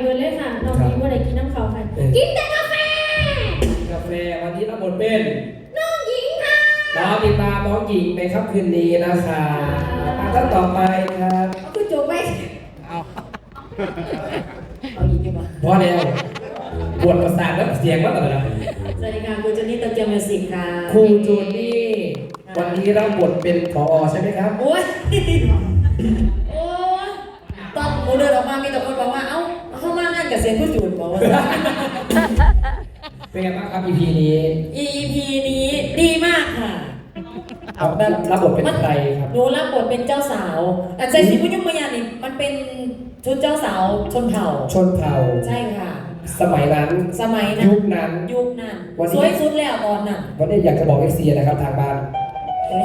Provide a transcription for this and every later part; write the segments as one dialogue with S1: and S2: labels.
S1: เบิร์เลยค่ะน้องนี้ว่าได้กินน้ำเขาค่ะ
S2: เออ
S1: กินแต่กาแฟ
S2: กาแฟวันนี้รับบทเป็น
S1: น้องหญิงค่ะ
S2: น้องติดตามน้องหญิงในค่ำคืนนี้นะคะอะท่านต่อไปครับ
S1: เอาคือจบไป
S3: เอาอีกดีกว่า
S2: พอแล้วปวดประสาทแล้วเสียงว่าอะไรนะ
S3: สวัสดีค่ะคุณเจนนี่โตเกียวมิวสิกค่ะ
S2: ครูจูนี่วันนี้รับบทเป็นผอใช่ไหมครับ
S3: โอ้ยโอ้ย เป็
S2: นไงบ้างครับ EP นี้
S3: EP นี้ดีมากค่ะ
S2: เอาได้รับบทเป็นใครครับ
S3: หนูรับบทเป็นเจ้าสาวอันใจสิพุยุมยานี่มันเป็นชุดเจ้าสาวชนเผ่า
S2: ชนเผ่า
S3: ใช่ค่ะ
S2: สมัยนั้น
S3: สมัยนั้น
S2: ยุคนั้น
S3: ยุคนั้น
S2: วันนี้
S3: สวยสุดแล้วตอนนั้น
S2: วันนี้อยากจะบอก FC นะครับทางบ้าน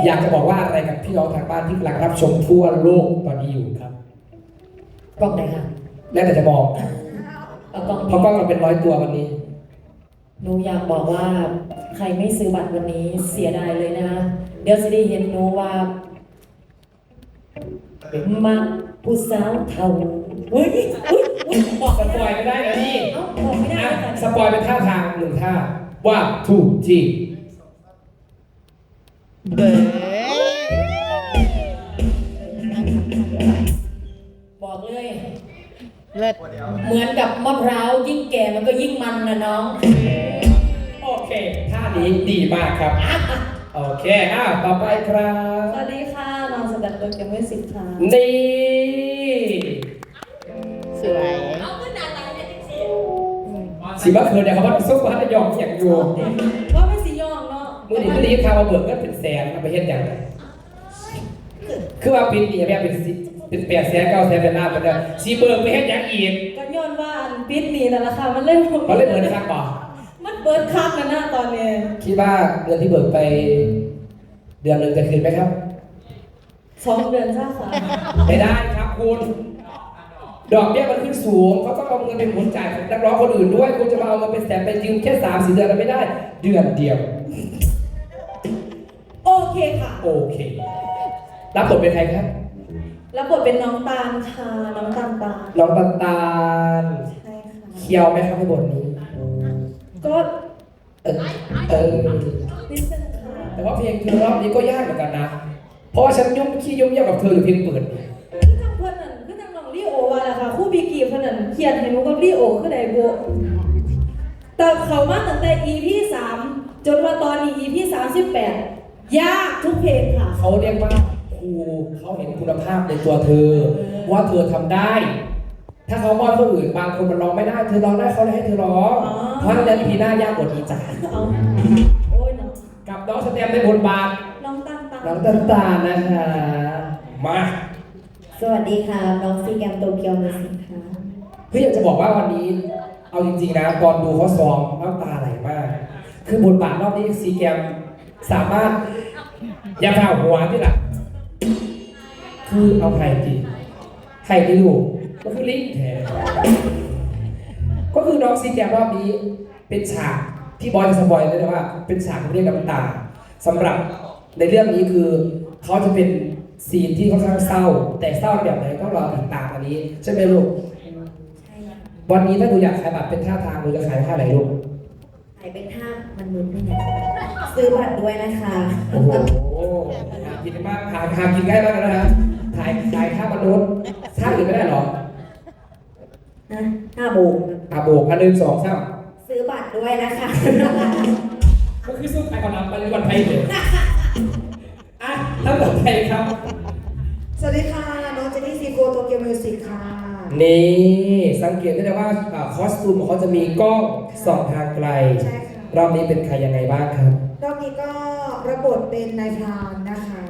S2: อยากจะบอกว่าอะไรกับพี่น้องทางบ้านที่กำลังรับชมทั่วโลกตอนนี้อยู่ครับ
S3: กล้องไหนค่ะ
S2: แล้วแต่จะบอก
S3: เอากล้อง
S2: เพราะกล้องเราเป็นร้อยตัววันนี้
S3: หนูอยากบอกว่าใครไม่ซื้อบัตรวันนี้เสียดายเลยนะคะเดี๋ยวจะได้เห็นหนูว่ามาผู้สาวเท่าเฮ้ยอุ้ยอุ้ยบอก
S2: สปอยไม่ได้นะนี่
S3: เอ้าบอกไม่ได้
S2: อะ
S3: ค่ะ
S2: สปอยเป็นท่าทางหนึ่งท่าว่าถูกจี
S3: บอก
S4: เลิศ
S3: เหมือนกับมะพร้าวยิ่งแก่มันก็ยิ่งมันนะน้อง
S2: โอเคท่านี้ดีมากครับ โอเคอ้าวต่อไปครับ
S1: สวัสดีค่ะน้องสแตมเบิร์กยังไม่สิบค่ะ
S2: นี่
S4: สวย
S3: เอาขึ้นหน้าตาเนี่ยจริง
S2: สิว่าเคยเนี่ยเขาว่าซุปมาให้ยอมเสียงอยู่
S3: ๆว่าไม่สิยอมเนาะ
S2: มื่อนี้มื่อนี้ข่าวมาเบิกก็เป็นแสนเอาไปเฮ็ดอย่างไร คือว่าปีนี้แม่เป็นสิเป็นแปดแสนเก้าแสนเป็นล้านเป็นเด้อสีเบิกไปเฮ็ดอย่างอีก
S1: ก็ย้อนว่าอันปิดนี่นั่นแหละค่ะมันเล่น
S2: เขาเลยเหมือนคักบ่
S1: มันเบิร์ดคักกันนะตอนนี้
S2: คิดว่าเงินที่เบิกไป เดือนหนึ่งจะคืนไหมครับ
S1: สองเดือนซะค่ะ
S2: ไม่ได้ครับคุณดอกเบี้ยมันขึ้นสูงเขาต้องเอาเงินเป็นหมุนจ่ายของนักร้องคนอื่นด้วยคุณจะมาเอาเงินเป็นแสนไปยืมแค่สามสี่เดือนแล้วไม่ได้ เดือนเดียว
S1: โอเคค่ะ
S2: โอเค รับบทเป็นใครครับ
S1: แล้วบทเป็นน้องตาลค่ะ น้องตาลตาล
S2: น้องตันตาล
S1: ใช่ค่ะ
S2: เคียวไหมครับในบทนี้
S1: ก็
S2: เออเออ
S1: นิดนึงค่ะ
S2: แต่ว่าเพลงเธอรอบนี้ก็ยากเหมือนกันนะ เพราะว่าฉันยุ่งขี้ยุ่งยากกับเธออยู่เพลงเปิด
S1: คือทางเพื่อนนั่นคือทางน้องลีโอว่าแหละค่ะ คู่บีกีเพื่อนนั่นเขียนให้หนูกับลีโอคือไดโบแต่เขามาตั้งแต่ EP สามจนว่าตอนนี้ EP สามสิบแปดยากทุกเพลงค่ะ
S2: เขาเรียกว่า ครูเขาเห็นคุณภาพในตัวเธอ ว่าเธอทำได้ ถ้าเขามอบคนอื่นบางคนมันร้องไม่ได้ เธอร้องได้เขาเลยให้เธอร้อง
S1: อ๋อ
S2: เพราะฉะนั้นพีหน้ายากกว่านี้จ้ะ
S1: เอาโอ้ยน้อง
S2: กับน้องสแตมในบทบาท
S1: น้องตั้งตา
S2: น้องตันตาลนะคะมา
S1: สวัสดีค่ะ น้องซีแกมโตเกียวมิวสิกค่ะ
S2: เพื่ออยากจะบอกว่าวันนี้ เอาจริงๆนะตอนดูเขาซ้อมน้ำตาไหลมาก คือบทบาทรอบนี้ซีแกมสามารถอย่าเผาหัวที่หลัง คือเอาไข่กินไข่ที่ลูกก็คือลิงแทนก็คือน้องซีแกมรอบนี้เป็นฉากที่บอยจะสปอยเลยนะว่า เป็นฉากที่เรียกน้ำตาสำหรับในเรื่องนี้คือเขาจะเป็นซีนที่ค่อนข้างเศร้า แต่เศร้าแบบไหนต้องรอติดตามอันนี้ใช่ไหมลูก
S1: ใช่ค่ะ
S2: วันนี้ถ้าหนูอยากขายบัตรเป็นท่าทางหนูจะขายท่าไหนลูก
S1: ขายเป็นท่ามันมึนไม่ไงซื้อบัตรด้วยนะคะ
S2: โอ้โหหากินมากหาหากินง่ายมากนะฮะ ถ่ายถ่ายท่ามนุษย์ท่าอื่นไม่ได้หรอ
S1: นะห้าโมง
S2: อะโบกอันหนึ่งสองสาม
S1: ซื้อบัตรด้วยนะคะ
S2: ก็คือสู้ใครก่อนรับไปเลยวันไทยเลยอะท่านต่อไปครับ
S5: สวัสดีค่ะน้องเจนนี่ซีโกโตเกียวมิวสิกค่ะ
S2: นี่สังเกตได้เลยว่าคอสตูมของเขาจะมีกล้องส่องทางไกล
S5: ใช่ค่ะ
S2: รอบนี้เป็นใครยังไงบ้างครับ
S5: รอบนี้ก็รับบทเป็นนายพรานนะคะ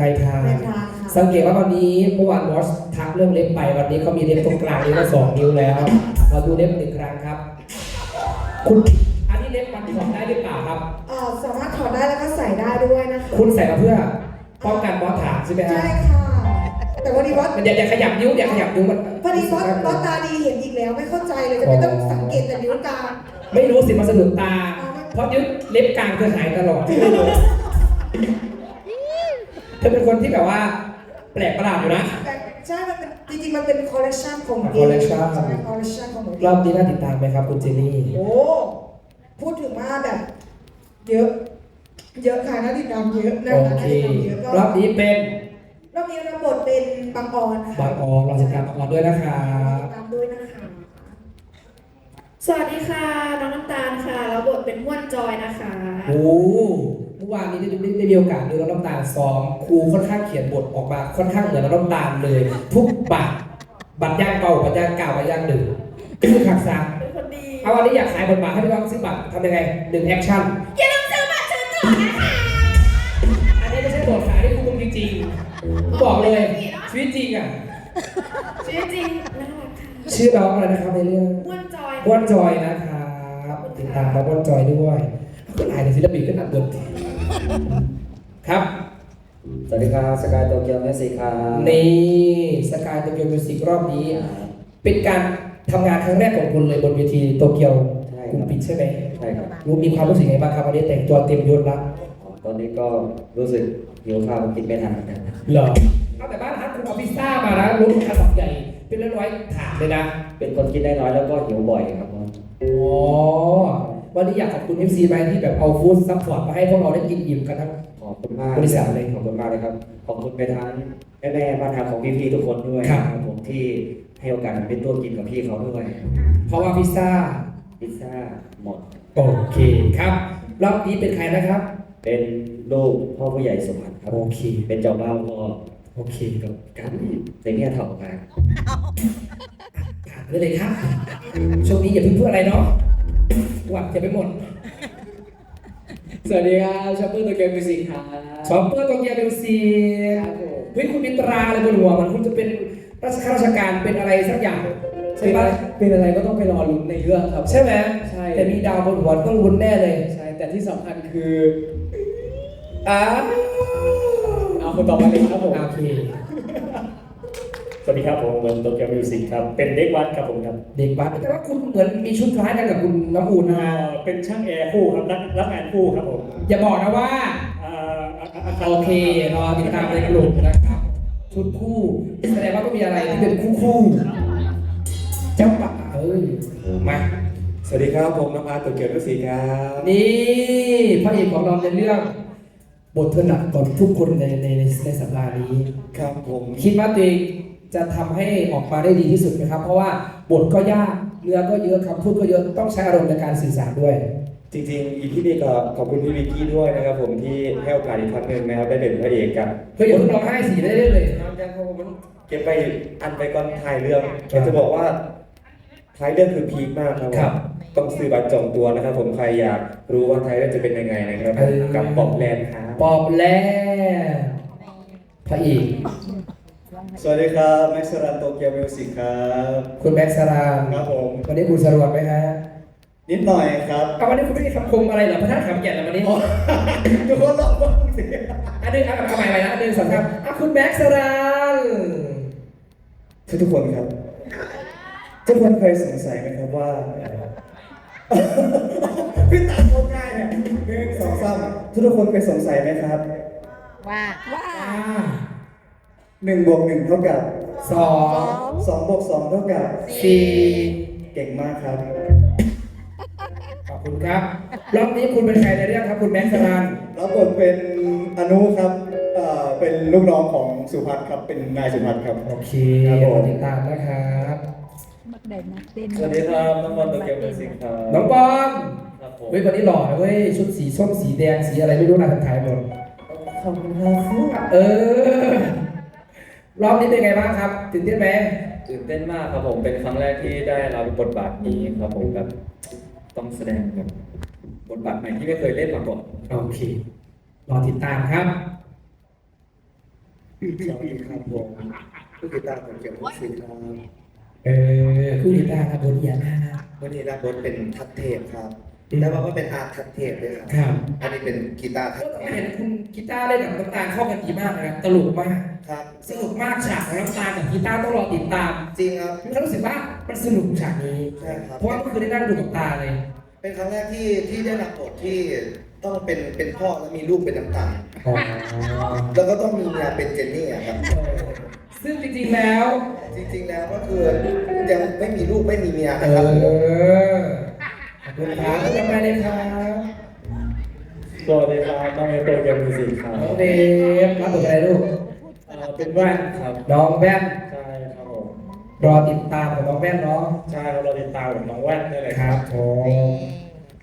S2: นายทาง
S5: นายพรานค่ะ
S2: สังเกตว่าวันนี้เมื่อวานบอสทักเรื่องเล็บไปวันนี้เขามีเล็บตรงกลางนิ้วละสองนิ้วแล้วเราดูเล็บหนึ่งครั้งครับ คุณอันนี้เล็บมันถอดได้หรือเปล่าครับ
S5: เอ่อสามารถถอดได้แล้วก็ใส่ได้ด้วยนะคะ
S2: คุณใส่มาเพื่อป้องกันบอสถามใช่ไหมฮะ
S5: ใช่ค่ะ แต่วันนี้บอส
S2: มันอย่าอย่าขยับนิ้วอย่าขยับนิ้วมัน
S5: พอดีบอสบอสตาดีเห็นอีกแล้วไม่เข้าใจเลยจะไม่ต้องสังเกตแต่นิ้วกลาง
S2: ไม่รู้สิมาสะดุดตา เพราะนิ้วเล็บกลางเธอหายตลอดเธอเป็นคนที่แบบว่า แปลกประหลาดอยู่นะ
S5: แต่ใช่ มันเป็นจริงๆ มันเป็นคอลเลคชันของ
S2: อะ collection
S5: ใช่คอลเลคชันของหนู
S2: รอบนี้น่าติดตามไหมครับคุณเจนี่
S5: โอ้ พูดถึงว่าแบบ เยอะ เยอะค่ะน่าติดตามเยอะนะ
S2: โอ
S5: คะ
S2: เค
S5: น่าติดตามเยอะก็
S2: รอบนี้เป็น
S5: รอบนี้รับบทเป็นปังออนค่ะ
S2: บางออนเราจะตามบางออนด้วยนะครับ
S5: ติดตามด้วยนะคะ
S1: สวัสดีค่ะ น้องน้ำตาลค่ะ แล้วบทเป็นม่วนจอยนะคะ
S2: โอ้ เมื่อวานนี้ได้ได้ได้มีโอกาสดูน้องน้ำตาลซ้อมครูค่อนข้างเขียนบทออกมาค่อนข้างเหมือนน้องน้ำตาลเลย ทุกบัตรบัตรย่างเก่าบัตรย่างเก่าบัตรย่างหนึ่งคือขักษา
S1: เป็นคนดี
S2: เอาวันนี้อยากขายบทบาทให้พี่น้องซื้อบัตรทำยังไงหนึ่งแอคชั่น
S1: อย่าลืมซื้อบัตรซื้อตั๋วนะคะ
S2: อันนี้ไม่ใช่บทขายที่คุณจริงๆบอกเลยชีวิตจริงอะ
S1: ชีวิตจริงน่ารักค่ะ
S2: ชื่อน้องอะไรนะครับในเรื่อง
S1: ม่วนจอย
S2: ว่านจอยนะครับติดตามน้องว่านจอยด้วยก็หลายในศิลปินก็นับดนตรี ครับ
S6: สวัสดีครับสกายโตเกียวเมสิครับ
S2: นี่สกายโตเกียวมิวสิกรอบนี้ เป็นการทำงานครั้งแรกของคุณเลยบนเวทีโตเกียว
S6: ใช่
S2: กลุ่ม
S6: ครับ
S2: ปิดใช่ไหม
S6: ใช่ครับ
S2: รู้มีความรู้สึกไงบ้างครับวันนี้แต่งตัวเต็มยศละ
S6: ตอนนี้ก็รู้สึกหิวข้าวกินไม่ทันเหมือนกัน
S2: เหรอเอาแต่บ้านฮัทคุณเอาพิซซ่ามานะรถกระสอบใหญ่เป็นร้อยๆถาดเลยนะ
S6: เป็นคนกินได้น้อยแล้วก็หิวบ่อยครับผม
S2: อ๋อ วันนี้อยากขอบคุณ FC ไหมที่แบบเอาฟู้ดซัพพอร์ตมาให้พวกเราได้กินอิ่มกันทั้ง
S6: ขอบคุณมาก
S2: บริษัทเลย
S6: ขอบคุณมากเลยครับ ขอบคุณไปทั้งแม่แม่ๆบ้านทางของพี่ๆทุกคนด้วย
S2: ครับ
S6: นะครับผมที่ให้โอกาสผมเป็นตัวกินกับพี่เขาด้วย
S2: เพราะว่าพิซซ่า
S6: พิซซ่าหมด
S2: โอเคครับ รอบนี้เป็นใครนะครับ
S6: เป็นลูกพ่อผู้ใหญ่สมบัติครับ
S2: โอเค
S6: เป็นเจ้าบ่าวพ่อ
S2: โอเค
S6: กับการเซเนียเถ่ามา
S2: ผ่านไปเลยครับ ช่วงนี้อย่าเพิ่งพูดอะไรเนาะ หวัดจะไปหมด
S7: สวัสดีครับชอปเปอร์ตัวเกมมิวสิกครับ
S2: ชอปเปอร์ตองเกียร์เบลซี
S7: ครับผม
S2: เฮ้ยคุณมีตราอะไรบนหัวมันคุณจะเป็นราชการราชการเป็นอะไรสักอย่างใช่
S7: เป็น
S2: ปะ
S7: อะไรเป็นอะไรก็ต้องไปรอลุ้นในเรื่องครับ
S2: ใช่ไหม
S7: ใช่
S2: แต่มีดาวบนหัวต้องลุ้นแน่เลย
S7: ใช่ แต่ที่สำคัญคือ
S2: อ้า
S7: เอาคนต่อไปเลยครับผม
S2: โอเค
S8: ส วัสดีครับผมเบิร์นโตเกียวมิวสิกครับ เป็นเด็กวัดครับผมครับ
S2: เด็กบ้านแต่ว่าคุณเหมือนมีชุดคล้ายกันกับคุณน้ำอุ่นนะ
S8: อ่าเป็นช่างแอร์คู่ครับรับรับงานคู่ครับผม
S2: อย่าบอกนะว่า
S8: อ่าอ่าอ่า
S2: โอเครอติดตามในกลุ่มนะครับ ชุดคู่แสดงว่าต้องมีอะไรที่เป็นคู่คู่ๆเจ้าป่าเอ้ยมา
S9: สวัสดีครับ ผมนภัสตัวเกียวรุศีครับ
S2: นี่พระเอกของเราในเรื่อง บทเธอหนักต่อทุกคนในในในในสัปดาห์นี้
S9: ครับผม
S2: คิดว่าตัวเอง จะทำให้ออกมาได้ดีที่สุดไหมครับ เพราะว่าบทก็ยากเนื้อก็เยอะคำพูดก็เยอะต้องใช้อารมณ์ในการสื่อสารด้วย
S9: จริงๆอีพีนี้ก็ขอบคุณพี่วิกกี้ด้วยนะครับผมที่ให้โอกาสอีกครั้งหนึ่งนะครับได้เป็นพระเอกกัน
S2: เฮ้ยเดี๋ยวเพิ่งร้องไห้สีได้เลย
S9: ครับยังเพราะมันเก็บไปอันไปก่อนถ่ายเรื่องอยากจะบอกว่าท้ายเรื่องคือพีคมากครับผม
S2: ครับ
S9: ต้องซื้อบัตรจองตัวนะครับ ผมใครอยากรู้ว่าท้ายเรื่องจะเป็นยังไงนะครับ
S2: เออ
S9: กับปอบแลนด์ครับ
S2: ปอบแล้วพระเอก
S9: สวัสดีครับแม็กซ์รันโตเกียวมิวสิกครับ
S2: คุณแม็กซ์สราม
S9: ครับผม
S2: วันนี้คุณสรวจไหมฮะ
S9: นิดหน่อยครับ
S2: เอาวันนี้คุณไม่มีคำคมอะไรเหรอพระธาตุขามแก่นเหรอวันนี้
S9: ทุกคนรอบบ้างสิ
S2: อันนึงเอาเอาใหม่ไปนะอันนึงสองครับอะคุณแม็กซ์สราม
S9: ทุกทุกคนครับ ทุกคนเคยสงสัยไหมครับว่าพี่ตัดโคตรง่ายเนี่ยหนึ่งสองสามทุกทุกคนเคยสงสัยไหมครับ
S4: ว่า
S2: อ่า
S9: หนึ่งบวกหนึ่งเท่ากับ
S2: สอง
S9: สองบวกสองเท่ากับ
S2: สี่
S9: เก่งมากครับ
S2: ขอบคุณครับรอบนี้คุณเป็นใครในเรื่องครับคุณแม็กซ์สราม
S9: รับบทเป็นอนุครับเอ่อเป็นลูกน้องของสุพัฒน์ครับ เป็นนายสุพัฒน์ครับ
S2: โอเค
S9: ครับผม
S2: รอติดตามนะครับ
S6: สวัสดีครับน้องบอลตัวเกมมิวสิกครับ
S2: น้องบอม
S6: ครับผม
S2: เฮ้ยวันนี้หล่อนะเว้ยชุดสีส้มสีแดงสีอะไรไม่รู้นะทั้งขายหมด
S6: ขอบคุณครับ
S2: เออ รอบนี้เป็นไงบ้างครับตื่นเต้นไหม
S6: ตื่นเต้นมากครับผมเป็นครั้งแรกที่ได้รับบทบาทนี้ครับผมแบบต้องแสดงแบบบทบาทใหม่ที่ไม่เคยเล่นมาก่อน
S2: โอเครอติดตามครับ
S9: สวัสดีครับผมผู้ติดตามของเกี่ยวกับสิครับ
S2: เออคู่ติดตามครับบนเอียนานะ
S10: วันนี้รับบทเป็นทัดเทพครับ
S2: อืม
S10: แต่ว่าก็เป็นอาร์ตทัดเทพด้วยครับ
S2: ครับ
S10: อันนี้เป็นกีตาร์ทัดเท
S2: ก็
S10: พ
S2: เห็นคุณกีตาร์เล่นกับน้ำตาลเข้ากันดีมากนะครับตลกมาก
S10: ครับ
S2: สนุกมากฉากของน้ำตาลกับกีตาร์ต้องรอติดตาม
S10: จริงครับ
S2: ฉันรู้สึกว่ามันสนุกฉากนี้
S10: ใช่ครับ
S2: เพราะว่าเมื่อคืนได้นั่งดูกับตาเลย
S10: เป็นครั้งแรกที่ที่ได้รับบทที่ต้องเป็นเป็นพ่อแล้วมีลูกเป็นน้ำตาล
S2: อ๋อ
S10: แล้วก็ต้องมีเมียเป็นเจนนี่อะครับ
S2: ซึ่งจริงๆแล้ว
S10: จริงๆแล้วก็คือยังไม่มีลูกไม่มีเมีย
S2: เอ
S10: นะครับ ผม
S2: อขอบคุณครับกลับมาเลยครับ
S8: สวัสดีครับน้องเอโตเกียวมิวสิกครับ
S2: น้องเดฟรับบทอะไรลูก
S8: เอ่อเป็นแว่นครับ
S2: น้องแว่น
S8: ใช่ครับผม
S2: รอติดตามของน้องแว่นเนาะ
S8: ใช่ครับเราติดตามกับน้องแว่นนี่แหละ
S2: ค
S8: ค
S2: รั
S8: รั
S2: บบผม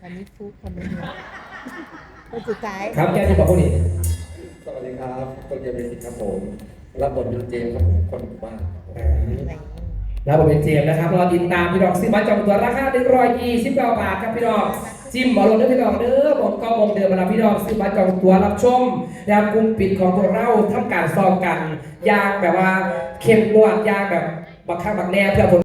S4: คนนี้ฟุกคนนี้คนสุดท้าย
S2: ครับแกที่บอกคนนี้
S6: สวัสดีครับโตเกียวมิวสิกครับผม รับบทเป็นเจมส์ครับผมคนหมู่บ้านครับผม
S2: แล้วผมเป็นเจมส์นะครับรอติดตามพี่ดอกซื้อบัตรจองตัวราคา129บาทครับพี่ดอกจิ้มบอลลงด้วยพี่ดอกเด้อผมก็มงเดิมมาแล้วพี่ดอกซื้อบัตรจองตัวรับชมยามกลุ่มปิดของพวกเราทำการซ้อมกันยางแบบว่าเข้มงวดยางแบบบักข้างบักแน่เพื่อผล